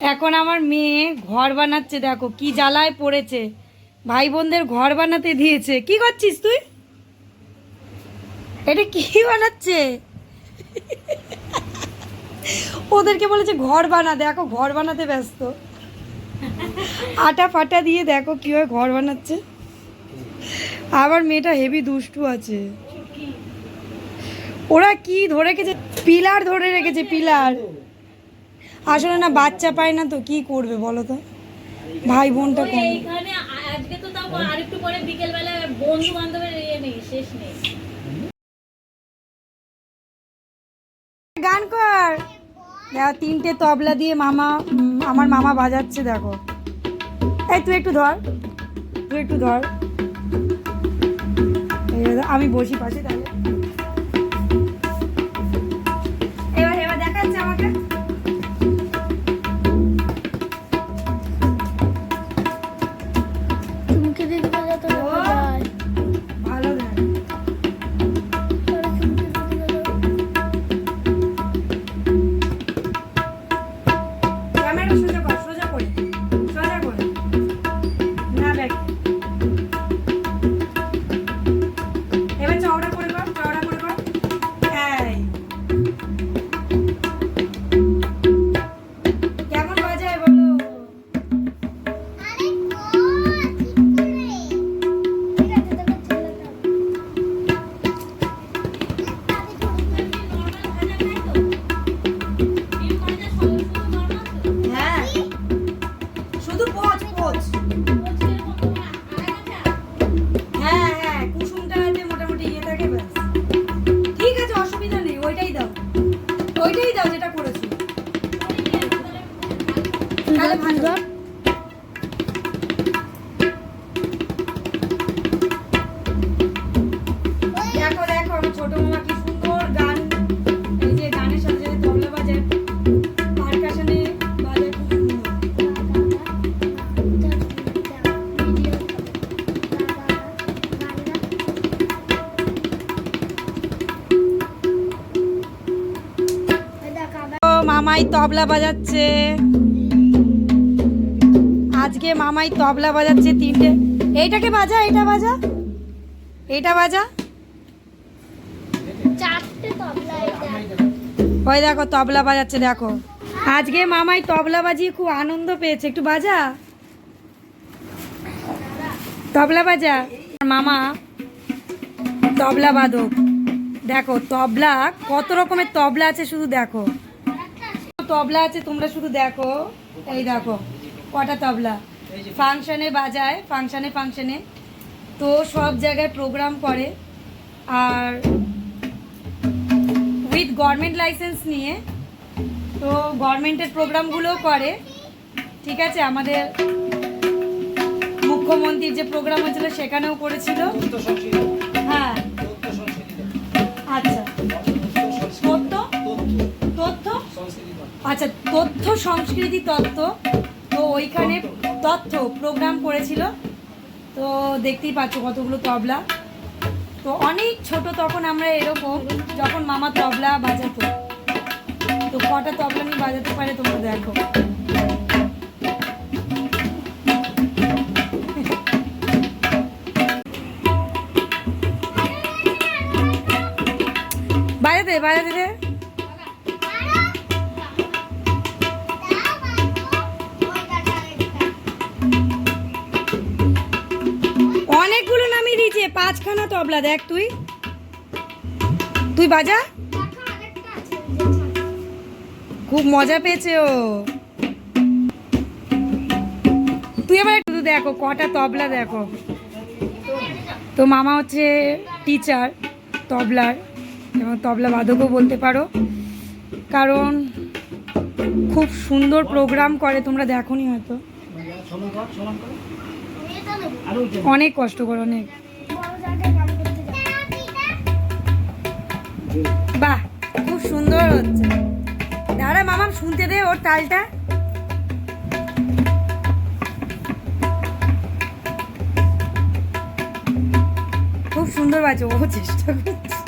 এখন আমার মেয়ে ঘর বানাচ্ছে, দেখো কি জ্বালায় পড়েছে। ভাই বোনদের ঘর বানাতে দিয়েছে। কি করছিস তুই? এটা কি বানাচ্ছে? ওদেরকে বলেছে, ঘর বানা, দেখো, ঘর বানাতে ব্যস্ত। আটা ফাটা দিয়ে দেখো কীভাবে ঘর বানাচ্ছে। আবার মেয়েটা হেভি দুষ্টু আছে। ওরা কি ধরে রেখেছে? পিলার ধরে রেখেছে, পিলার। আসলে না বাচ্চা পায় না তো কি করবে বলো তো? ভাই বোনটা কম। এইখানে আজকে তো তাও আরেকটু পরে বিকেল বেলা বন্ধু বান্ধবের ইয়ে নেই শেষ নেই। গান কর। দেখো তিনটে তবলা দিয়ে মামা আমার মামা বাজাচ্ছে দেখো। এই তুই একটু ধর। তুই একটু ধর। আমি বসি পাশে ওইটাই দাও যেটা করেছি। তাহলে ভালো। মামাই তবলা বাজাচ্ছে। আজকে মামাই তবলা বাজাচ্ছে তিনটে। এইটাকে বাজা এটা বাজা? এটা বাজা? ওই দেখো তবলা বাজাচ্ছে দেখো। আজকে মামাই তবলা বাজিয়ে খুব আনন্দ পেয়েছে। একটু বাজা? তবলা বাজা? মামা তবলা বাদক। দেখো তবলা কত রকমের তবলা আছে শুধু দেখো। তবলা আছে তোমরা শুধু দেখো। এই দেখো কটা তবলা। ফাংশনে বাজায় ফাংশনে ফাংশনে। তো সব জায়গায় প্রোগ্রাম করে। আর উইথ গভর্নমেন্ট লাইসেন্স নিয়ে তো গভর্নমেন্টের প্রোগ্রামগুলোও করে। ঠিক আছে? আমাদের মুখ্যমন্ত্রীর যে প্রোগ্রাম হয়েছিল সেখানেও করেছিল। আচ্ছা তথ্য সংস্কৃতি তত্ত্ব তো ওইখানে তথ্য প্রোগ্রাম করেছিল। তো দেখতেই পাচ্ছ কতগুলো তবলা। তো অনেক ছোট তখন আমরা এরকম যখন মামা তবলা বাজাতো। তো কটা তবলা নিয়ে বাজাতে পারে তোমরা দেখো। বাজাতে দে, দে। তবলা দেখ তুই। তুই বাজা? খুব মজা পেয়েছে ও। তুই এবার একটু দেখো, কটা তবলা দেখো। তো মামা হচ্ছে টিচার তবলার, এবং তবলা বাদকও বলতে পারো। কারণ খুব সুন্দর প্রোগ্রাম করে, তোমরা দেখোনি হয়তো। অনেক কষ্ট করে, অনেক। বাহ, খুব সুন্দর হচ্ছে। দাঁড়া মামা শুনতে দে ওর তালটা। খুব সুন্দর বাজে, ও চেষ্টা করছে।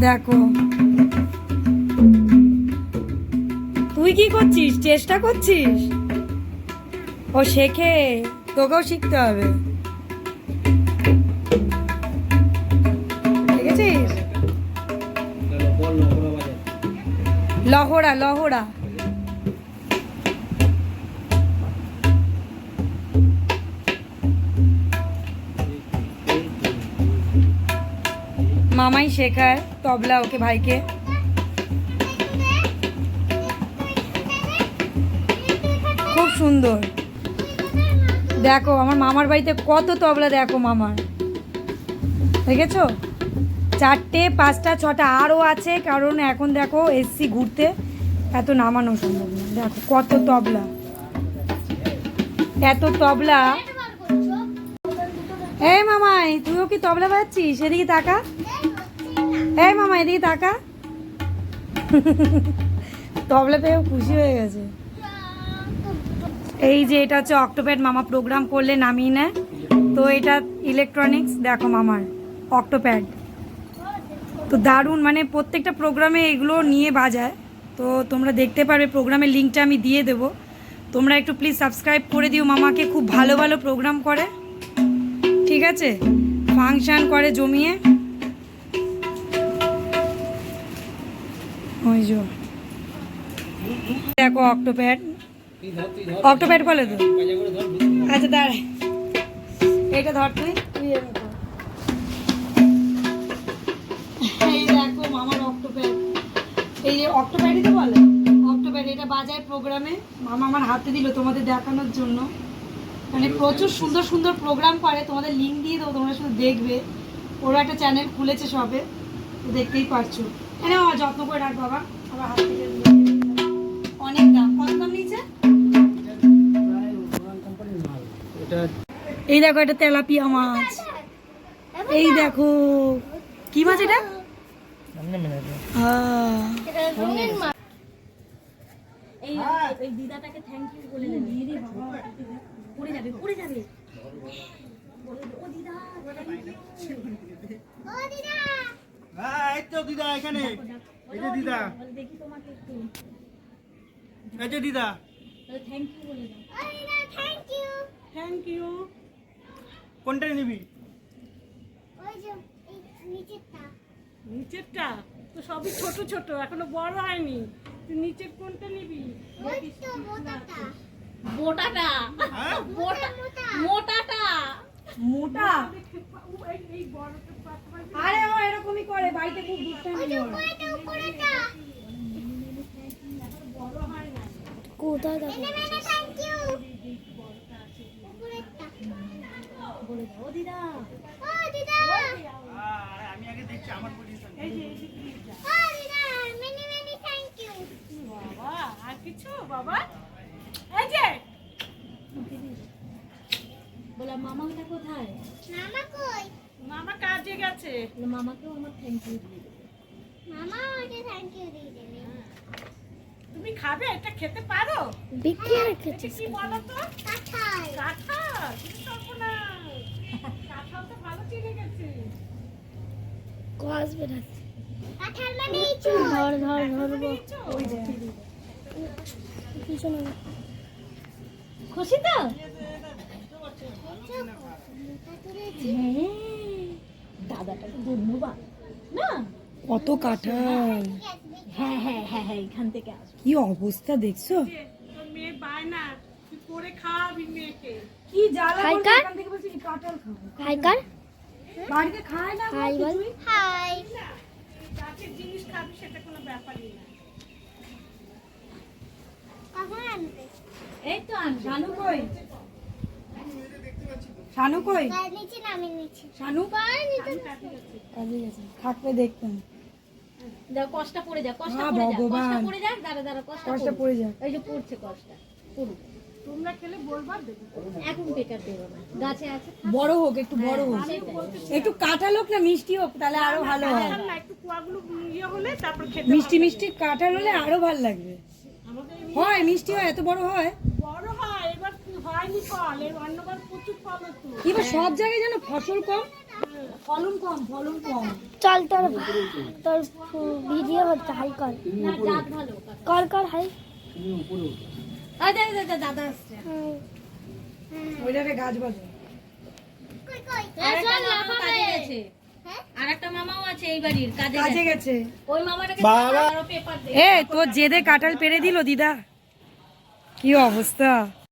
দেখো। তুই কি করছিস? চেষ্টা করছিস? ও শেখে, তোকেও শিখতে হবে। লহরা লহরা মামাই শেখায় তবলা ওকে ভাইকে। খুব সুন্দর। দেখো, আমার মামার বাড়িতে কত তবলা দেখো মামার দেখেছ? চারটে, পাঁচটা, ছটা আরও আছে, কারণ এখন দেখো এসছি ঘুরতে। এত নামানো সম্ভব না। দেখো, কত তবলা। এত তবলা। এই মামাই, তুইও কি তবলা বাজাচ্ছিস? এদিকে তাকা। এই মামা এদিকে তাকা। তবলা পেয়েও খুশি হয়ে গেছে। এই যে, এটা হচ্ছে অক্টোপ্যাড মামা প্রোগ্রাম করলে নামিয়ে নেয়। তো এটা ইলেকট্রনিক্স দেখো মামার অক্টোপ্যাড তো দারুণ মানে প্রত্যেকটা প্রোগ্রামে এগুলো নিয়ে বাজায়। তো তোমরা দেখতে পারবে, প্রোগ্রামের লিঙ্কটা আমি দিয়ে দেবো। তোমরা একটু প্লিজ সাবস্ক্রাইব করে দিও, মামাকে খুব ভালো ভালো প্রোগ্রাম করে। ঠিক আছে? ফাংশন করে জমিয়ে। ওই যে। দেখো অক্টোপ্যাড। অক্টোপ্যাড বলে তো? আচ্ছা দাঁড়ায় এটা ধর তুই তুই। এই দেখো মামার অক্টোপ্যাড। এই যে অক্টোপ্যাডই তো বলে? অক্টোপ্যাড এটা বাজায় প্রোগ্রামে মামা আমার হাতে দিল তোমাদের দেখানোর জন্য। মানে প্রচুর সুন্দর সুন্দর প্রোগ্রাম করে তোমাদের লিঙ্ক দিয়ে দেবো তোমরা শুধু দেখবে। ওরা একটা চ্যানেল খুলেছে সবে তো দেখতেই পারছ। এনে আমার যত্ন করে রাখ বাবা আবার হাত থেকে অনেক দাম কত দাম নিয়েছে? এই দেখো এটা তেলাপিয়া মাছ। এই দেখো কি মাছ এটা? এই এই দিদাটাকে থ্যাংক ইউ বলে দেবে। দিদি বাবা পড়ে যাবে পড়ে যাবে। হ্যাঁ এই তো দিদা এখানে। এই যে দিদা। দেখি তোমাকে একটু। এই যে দিদা। থ্যাংক ইউ বলে দাও থ্যাংক ইউ থ্যাংক ইউ কোনটা নিবি? ওই যে নিচেরটা। নিচেরটা তো সবই ছোট ছোট এখনও বড় হয়নি। তুই নিচের কোনটা নিবি? মোটাটা। মোটাটা? হ্যাঁ? মোটা মোটা। মোটাটা? মোটা? আরে ও এরকমই করে বাড়িতে খুব কোথায় দেখো থ্যাংক ইউ উপরেরটা বলে দাও ও দিদা ও দিদা আরে আমি আগে দেখছি আমার পজিশন ও দিদা মেনি মেনি থ্যাংক ইউ বাবা আর কিছু বাবা এই যে বলে মামাটা কোথায়? মামা কই? মামা কাজে গেছে। মামাকেও আমার থ্যাংক ইউ দিয়ে দেবে। মামা আমাকে থ্যাংক ইউ দিয়ে দেবে। তুমি খাবে? এটা খেতে পারো? বিক্রি এটা কি বলো তো কাঁঠাল। কাঁঠাল। কাঁঠাল তো ভালো চিনে গেছে। কস বেরাচ্ছে কাঁঠাল মানে এই ধর ধর ধরবো। পিছনে। খুশি তো? হ্যাঁ দাদাটাকে ধন্যবাদ। না? কত কাঁঠাল। হ্যাঁ হ্যাঁ হ্যাঁ হ্যাঁ এখান থেকে আসবে কি অবস্থা দেখছ? মেয়ে বায়না তুই করে খাওয়াবি মেয়েকে। কি জ্বালা হাই করছে, কার? এখান থেকে বলছি কাঁঠাল খাব। হাই বাড়িতে খায় না হাই বল। হাই। যাকে জিনিস খাবি সেটা কোনো ব্যাপারই না। কখন আনবে? এই তো আন শানু কই? শানু কই? গায়ে নিচে নামে নিচে শানু গায়ে কাজে গেছে। থাকলে দেখতাম কষ্ট পড়ে যা কষ্ট পড়ে যা কষ্ট পড়ে যা দাঁড়া দাঁড়া কষ্ট কষ্ট পড়ে যায় এই যে পড়ছে কষ্টটা পড়ুক। তোমরা খেলে বলবা এখন বেকার দেবো না। গাছে আছে বড় হোক একটু বড় হোক। একটু কাঁঠাল হোক না মিষ্টি হোক তাহলে আরও ভালো হয়। একটু কুয়াগুলো ইয়ে হলে তারপর খেতে মিষ্টি মিষ্টি কাঁঠাল হলে আরও ভালো লাগবে। হয় মিষ্টি হয় এত বড় হয় হয়। হয়নি ফল এর অন্যবার প্রচুর ফল হতো এবার সব জায়গায় যেন ফসল কম? ফলন কম ফলন কম। চল তোর তোর ভিডিও হচ্ছে হাই কর। কর। কর হাই। দাদা আসছে। গাছ বাজে তোর জেদে কাঁঠাল পেরে দিল দিদা। কি অবস্থা?